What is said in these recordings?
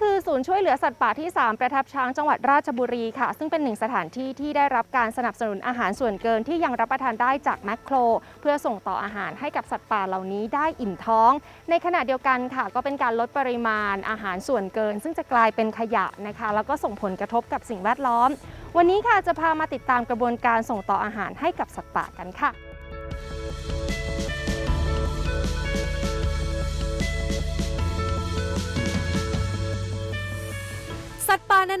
คือศูนย์ช่วยเหลือสัตว์ป่าที่ 3 ประทับช้างจังหวัดราชบุรีค่ะ ซึ่งเป็นหนึ่งสถานที่ที่ได้รับการสนับสนุนอาหารส่วนเกินที่ยังรับประทานได้จากแมคโคร เพื่อส่งต่ออาหารให้กับสัตว์ป่าเหล่านี้ได้อิ่มท้อง ในขณะเดียวกันค่ะ ก็เป็นการลดปริมาณอาหารส่วนเกิน ซึ่งจะกลายเป็นขยะนะคะ แล้วก็ส่งผลกระทบกับสิ่งแวดล้อม วันนี้ค่ะจะพามาติดตามกระบวนการส่งต่ออาหารให้กับสัตว์ป่ากันค่ะ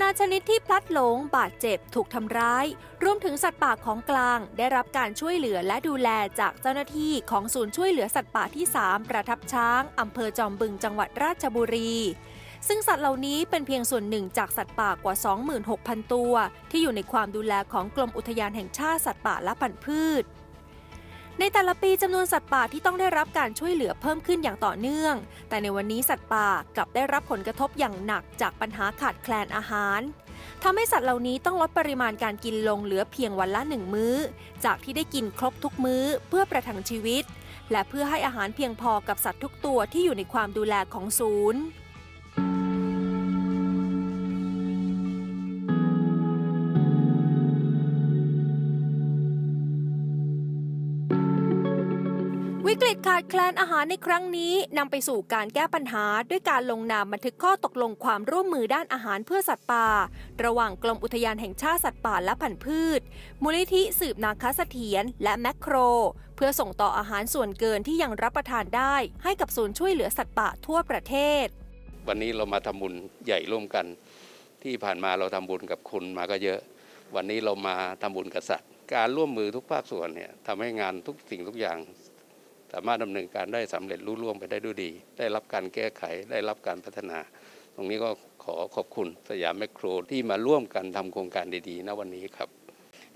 นานาชนิดที่พลัดหลง บาดเจ็บถูกทำร้าย รวมถึงสัตว์ป่าของกลาง ได้รับการช่วยเหลือและดูแลจากเจ้าหน้าที่ของศูนย์ช่วยเหลือสัตว์ป่าที่ 3 ประทับช้างอำเภอจอมบึงจังหวัดราชบุรี ซึ่งสัตว์เหล่านี้เป็นเพียงส่วนหนึ่งจากสัตว์ป่ากว่า 26,000 ตัว ที่อยู่ในความดูแลของกรมอุทยานแห่งชาติสัตว์ป่าและพันธุ์พืช ในแต่ละปีจำนวนสัตว์ป่าที่ต้องได้รับการช่วยเหลือเพิ่มขึ้นอย่างต่อเนื่อง แต่ในวันนี้สัตว์ป่ากลับได้รับผลกระทบอย่างหนักจากปัญหาขาดแคลนอาหารทำให้สัตว์เหล่านี้ต้องลดปริมาณการกินลงเหลือเพียงวันละหนึ่งมื้อ จากที่ได้กินครบทุกมื้อเพื่อประทังชีวิต และเพื่อให้อาหารเพียงพอกับสัตว์ทุกตัวที่อยู่ในความดูแลของศูนย์ วิกฤตขาดแคลนอาหารในครั้งนี้นำไปสู่การแก้ปัญหาด้วยการลงนามบันทึกข้อตกลงความร่วมมือด้านอาหารเพื่อสัตว์ป่า ระหว่างกรมอุทยานแห่งชาติสัตว์ป่าและพันธุ์พืช มูลนิธิสืบนาคเสถียรและแมคโคร เพื่อส่งต่ออาหารส่วนเกินที่ยังรับประทานได้ ให้กับศูนย์ช่วยเหลือสัตว์ป่าทั่วประเทศ วันนี้เรามาทำบุญใหญ่ร่วมกัน ที่ผ่านมาเราทำบุญกับคนมาก็เยอะ วันนี้เรามาทำบุญกับสัตว์ การร่วมมือทุกภาคส่วนเนี่ยทำให้งานทุกสิ่งทุกอย่าง สามารถดำเนินการได้สำเร็จรุ่ร่วงไปได้ด้วยดี ได้รับการแก้ไขได้รับการพัฒนา ตรงนี้ก็ขอขอบคุณสยามแมคโครที่มาร่วมกันทำโครงการดีๆณวันนี้ครับ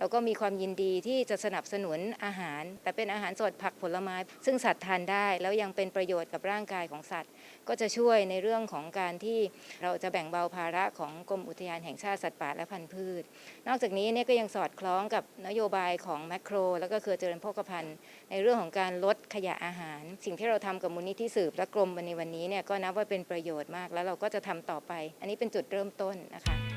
เราก็มีความยินดีที่จะสนับสนุนอาหาร แต่เป็นอาหารสดผักผลไม้ ซึ่งสัตว์ทานได้แล้วยังเป็นประโยชน์กับร่างกายของสัตว์ ก็จะช่วยในเรื่องของการที่เราจะแบ่งเบาภาระของกรมอุทยานแห่งชาติสัตว์ป่าและพันธุ์พืช นอกจากนี้เนี่ยก็ยังสอดคล้องกับนโยบายของแมคโคร แล้วก็เครือเจริญโภคภัณฑ์ในเรื่องของการลดขยะอาหาร สิ่งที่เราทำกับมูลนิธิสืบและกรมในวันนี้เนี่ยก็นับว่าเป็นประโยชน์มาก แล้วเราก็จะทำต่อไป อันนี้เป็นจุดเริ่มต้นนะคะ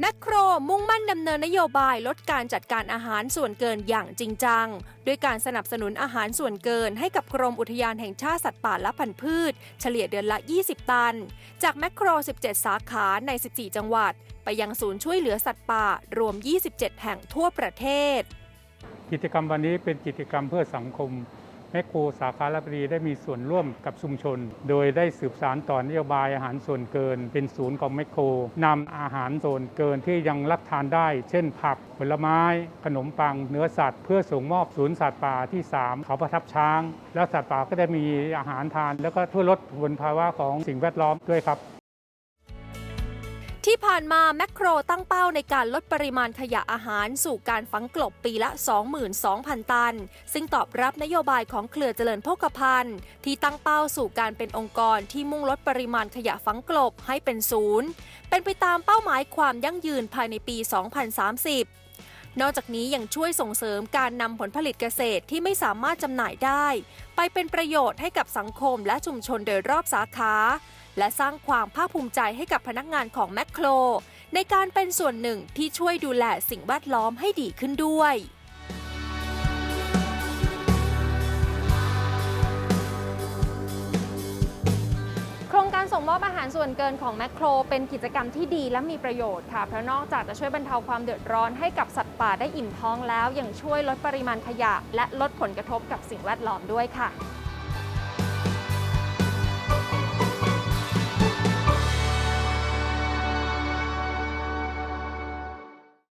แมคโครมุ่งมั่นดำเนินนโยบายลดการจัดการอาหารส่วนเกินอย่างจริงจัง ด้วยการสนับสนุนอาหารส่วนเกินให้กับกรมอุทยานแห่งชาติสัตว์ป่าและพันธุ์พืช เฉลี่ยเดือนละ 20 ตัน จากแมคโคร 17 สาขาใน 14 จังหวัด ไปยังศูนย์ช่วยเหลือสัตว์ป่ารวม 27 แห่งทั่วประเทศ กิจกรรมวันนี้เป็นกิจกรรมเพื่อสังคม แมคโครสาขาลาบรีได้มีส่วนร่วมกับชุมชน โดยได้สืบสารต่อนโยบายอาหารส่วนเกิน เป็นศูนย์ของแมคโครนำอาหารส่วนเกินที่ยังรับทานได้ เช่น ผัก ผลไม้ ขนมปัง เนื้อสัตว์ เพื่อส่งมอบศูนย์สัตว์ป่าที่ 3 เขาประทับช้าง แล้วสัตว์ป่าก็ได้มีอาหารทาน แล้วก็ช่วยลดมลภาวะของสิ่งแวดล้อมด้วยครับ ที่ผ่านมาแมคโครตั้งเป้าในการลดปริมาณขยะอาหารสู่การฝังกลบปีละ 22,000 ตัน ซึ่งตอบรับนโยบายของเครือเจริญโภคภัณฑ์ ที่ตั้งเป้าสู่การเป็นองค์กรที่มุ่งลดปริมาณขยะฝังกลบให้เป็นศูนย์ เป็นไปตามเป้าหมายความยั่งยืนภายในปี 2030นอกจากนี้ยังช่วยส่งเสริมการนำผลผลิตเกษตรที่ไม่สามารถจำหน่ายได้ ไปเป็นประโยชน์ให้กับสังคมและชุมชนโดยรอบสาขา และสร้างความภาคภูมิใจให้กับพนักงานของแมคโคร ในการเป็นส่วนหนึ่งที่ช่วยดูแลสิ่งแวดล้อมให้ดีขึ้นด้วยโครงการส่งมอบอาหารส่วนเกินของแมคโคร เป็นกิจกรรมที่ดีและมีประโยชน์ค่ะ เพราะนอกจากจะช่วยบรรเทาความเดือดร้อนให้กับสัตว์ป่าได้อิ่มท้องแล้ว ยังช่วยลดปริมาณขยะ และลดผลกระทบกับสิ่งแวดล้อมด้วยค่ะ